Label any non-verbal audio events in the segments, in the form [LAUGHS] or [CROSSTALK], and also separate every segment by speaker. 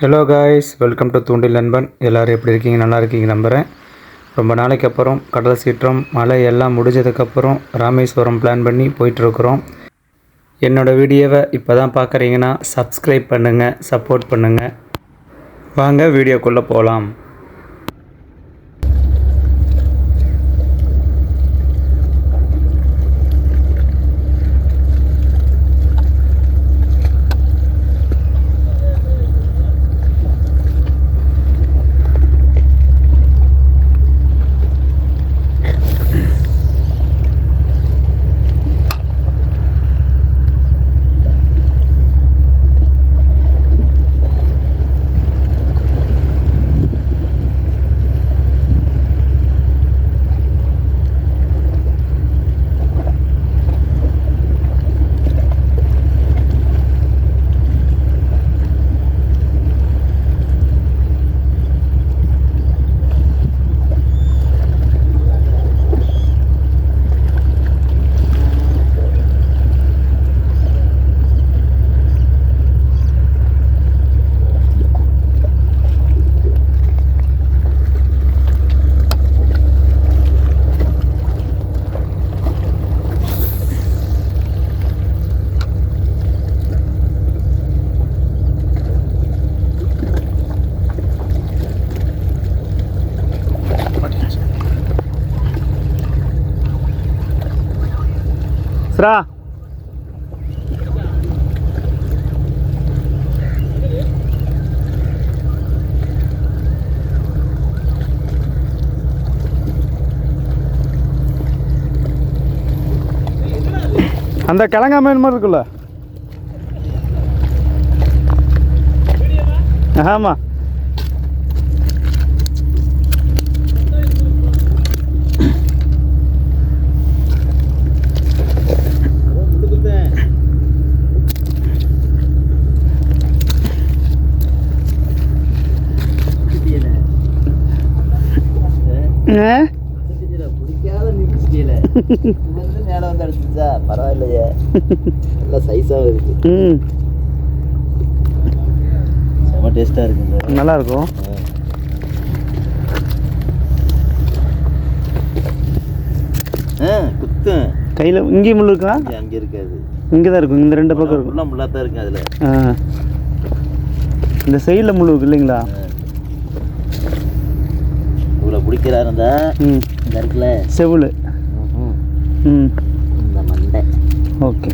Speaker 1: Hello guys welcome to தூண்டில் நண்பன் எல்லோரும் எப்படி இருக்கீங்க? நல்லா இருக்கீங்க நம்புகிறேன் ரொம்ப நாளைக்கு அப்புறம் கடல் சீற்றம் மழை எல்லாம் முடிஞ்சதுக்கப்புறம் ராமேஸ்வரம் பிளான் பண்ணி போயிட்டுருக்குறோம். என்னோடய வீடியோவை இப்போ தான் பார்க்குறீங்கன்னா சப்ஸ்கிரைப் பண்ணுங்கள் சப்போர்ட் பண்ணுங்கள் வாங்க வீடியோக்குள்ளே போகலாம்
Speaker 2: ஸ்ரா அந்த கிழங்கா மீன் மாதிரி இருக்குல்ல? ஆமாம் ஆ
Speaker 3: பிடிக்காத நிற்கல வந்து மேலே வந்து அடிச்சுச்சா பரவாயில்லையே நல்லா சைஸாக இருக்கு
Speaker 2: ம்.
Speaker 3: செம்ம டேஸ்ட்டாக இருக்குங்க
Speaker 2: நல்லா இருக்கும்
Speaker 3: ஆ குத்தும்
Speaker 2: கையில் இங்கேயும் முள் இருக்கா?
Speaker 3: இங்கே அங்கே இருக்காது.
Speaker 2: இங்கே தான் இருக்கும் இந்த ரெண்டு பக்கம் இருக்கும்.
Speaker 3: முள்ளாக தான் இருக்கு அதில்.
Speaker 2: இந்த சைடில் முள் இருக்கு இல்லைங்களா?
Speaker 3: இவ்வளோ பிடிக்கிறா இருந்தா
Speaker 2: ம்.
Speaker 3: இந்த இருக்குல்ல. ம்ஹும்.
Speaker 2: ம்.
Speaker 3: இந்த மண்டை.
Speaker 2: ஓகே.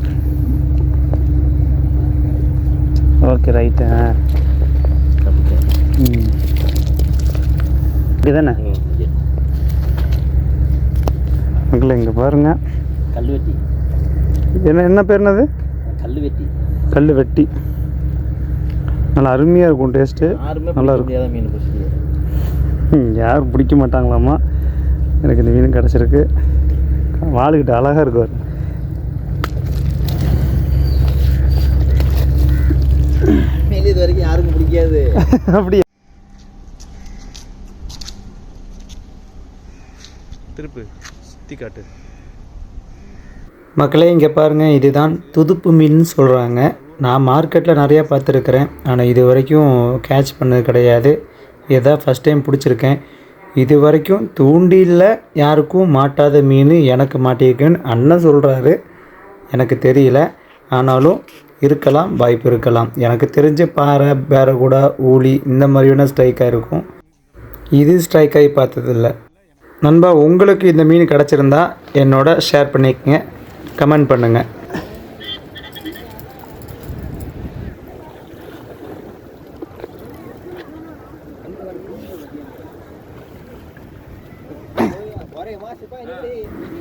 Speaker 2: ஓகே ரைட்டு ஆ. ம். இப்படி தானே
Speaker 3: ம், இங்கே.
Speaker 2: பாருங்கள்
Speaker 3: கல்வெட்டி
Speaker 2: என்ன என்ன பேர் என்னது?
Speaker 3: கல்வெட்டி
Speaker 2: கல் வெட்டி நல்லா அருமையாக இருக்கும் டேஸ்ட்டு. நல்லா இருக்கும்.
Speaker 3: மீன் [LAUGHS]
Speaker 2: யாரும் பிடிக்க மாட்டாங்களாம்மா எனக்கு இந்த மீன் கிடச்சிருக்கு. வாளுக்கிட்ட அழகாக இருக்கு பாரு.
Speaker 3: மீன் இது வரைக்கும் யாருக்கும் பிடிக்காது. [LAUGHS]
Speaker 2: அப்படியா? திருப்பு சுற்றி காட்டு.
Speaker 1: மக்களே இங்கே பாருங்கள் இதுதான் துதுப்பு மீன் சொல்கிறாங்க நான் மார்க்கெட்டில் நிறையா பார்த்துருக்குறேன். ஆனால் இது வரைக்கும் கேட்ச் பண்ணது கிடையாது. இதான் ஃபஸ்ட் டைம் பிடிச்சிருக்கேன். இது வரைக்கும் தூண்டிலில் யாருக்கும் மாட்டாத மீன் எனக்கு மாட்டியிருக்குன்னு அண்ணன் சொல்கிறாரு எனக்கு தெரியல. ஆனாலும் இருக்கலாம் வாய்ப்பு இருக்கலாம். எனக்கு தெரிஞ்ச பாறை பேரகூடா ஊழி இந்த மாதிரியான ஸ்ட்ரைக்காக இருக்கும். இது ஸ்ட்ரைக் ஆகி பார்த்ததில்ல. நண்பா உங்களுக்கு இந்த மீன் கிடச்சிருந்தா என்னோட ஷேர் பண்ணிக்கங்க. கமெண்ட் பண்ணுங்கள்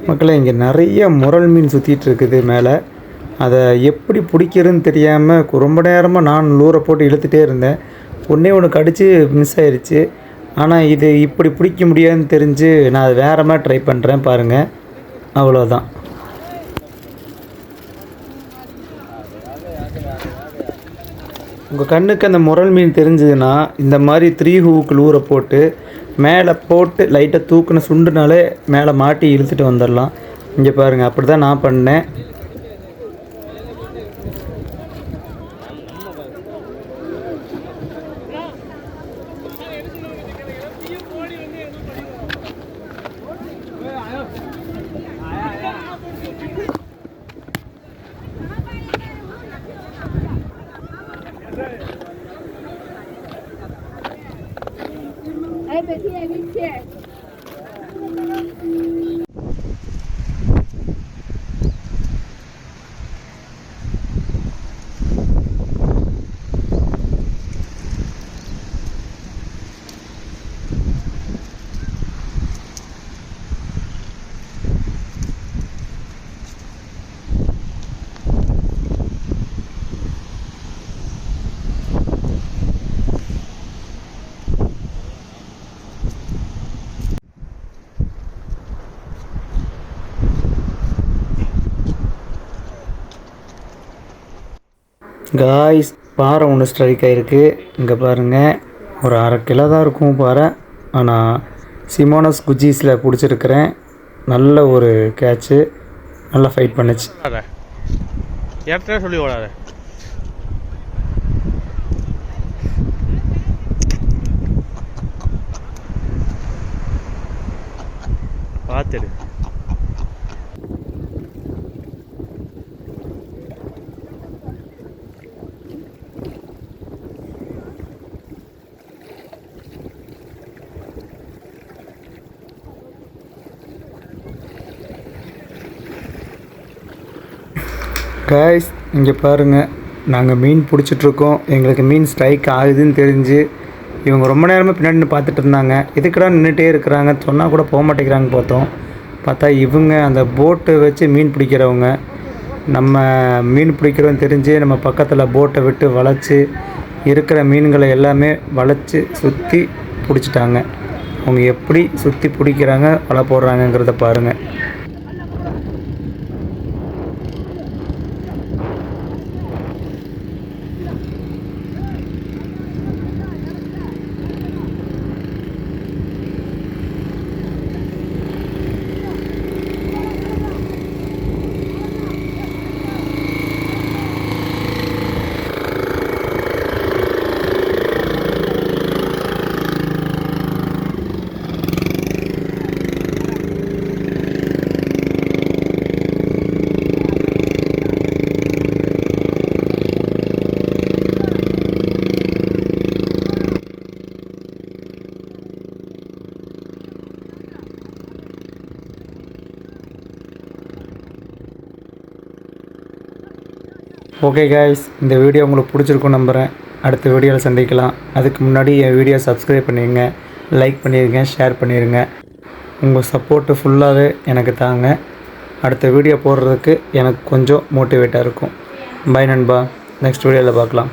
Speaker 1: மக்களே இங்கே நிறைய முரல் மீன் சுற்றிட்டு இருக்குது மேலே. அதை எப்படி பிடிக்கிறதுன்னு தெரியாமல் ரொம்ப நேரமாக நான் லூரை போட்டு இழுத்துகிட்டே இருந்தேன். ஒன்றே ஒன்று கடித்து மிஸ் ஆயிடுச்சு ஆனால் இது இப்படி பிடிக்க முடியாதுன்னு தெரிஞ்சு நான் அது வேறு மாதிரி ட்ரை பண்ணுறேன் பாருங்கள் அவ்வளோதான் உங்கள் கண்ணுக்கு அந்த முரல் மீன் தெரிஞ்சதுன்னா இந்த மாதிரி த்ரீ ஹூக்கு லூரை போட்டு மேலே போட்டு லைட்டாக தூக்குன சுண்டுனாலே மேலே மாட்டி இழுத்துட்டு வந்துடலாம். இங்கே பாருங்கள் அப்படி தான் நான் பண்ணேன்.
Speaker 4: Ay, pati, I will.
Speaker 1: Guys பாறை ஒன்று ஸ்ட்ரைக் ஆகிருக்கு இங்கே பாருங்கள் ஒரு அரை கிலோ தான் இருக்கும் பாறை. ஆனால் சிமோனஸ் குஜீஸில் பிடிச்சிருக்கிறேன். நல்ல ஒரு கேட்சு நல்லா ஃபைட் பண்ணுச்சு.
Speaker 2: இடத்துல சொல்லி ஓடாத பார்த்துடு.
Speaker 1: காய்ஸ் இங்கே பாருங்கள் நாங்கள் மீன் பிடிச்சிட்ருக்கோம். எங்களுக்கு மீன் ஸ்ட்ரைக் ஆகுதுன்னு தெரிஞ்சு இவங்க ரொம்ப நேரமாக பின்னாடி பார்த்துட்டு இருந்தாங்க இதுக்கடா நின்றுட்டே இருக்கிறாங்க? சொன்னால் கூட போக மாட்டேங்கிறாங்க பார்த்தோம். பார்த்தா இவங்க அந்த போட்டை வச்சு மீன் பிடிக்கிறவங்க. நம்ம மீன் பிடிக்கிறோம் தெரிஞ்சு நம்ம பக்கத்தில் போட்டை விட்டு வளைச்சி இருக்கிற மீன்களை எல்லாமே வளைச்சி சுற்றி பிடிச்சிட்டாங்க. அவங்க எப்படி சுற்றி பிடிக்கிறாங்க வலை போடுறாங்கங்கிறத பாருங்கள் ஓகே காய்ஸ் இந்த வீடியோ உங்களுக்கு பிடிச்சிருக்கும் நம்புகிறேன் அடுத்த வீடியோவில் சந்திக்கலாம். அதுக்கு முன்னாடி என் வீடியோ சப்ஸ்கிரைப் பண்ணிடுங்க லைக் பண்ணிடுங்க ஷேர் பண்ணிடுங்க உங்கள் சப்போர்ட்டு ஃபுல்லாகவே எனக்கு தாங்க. அடுத்த வீடியோ போடுறதுக்கு எனக்கு கொஞ்சம் மோட்டிவேட்டாக இருக்கும். பை நண்பா. நெக்ஸ்ட் வீடியோவில் பார்க்கலாம்.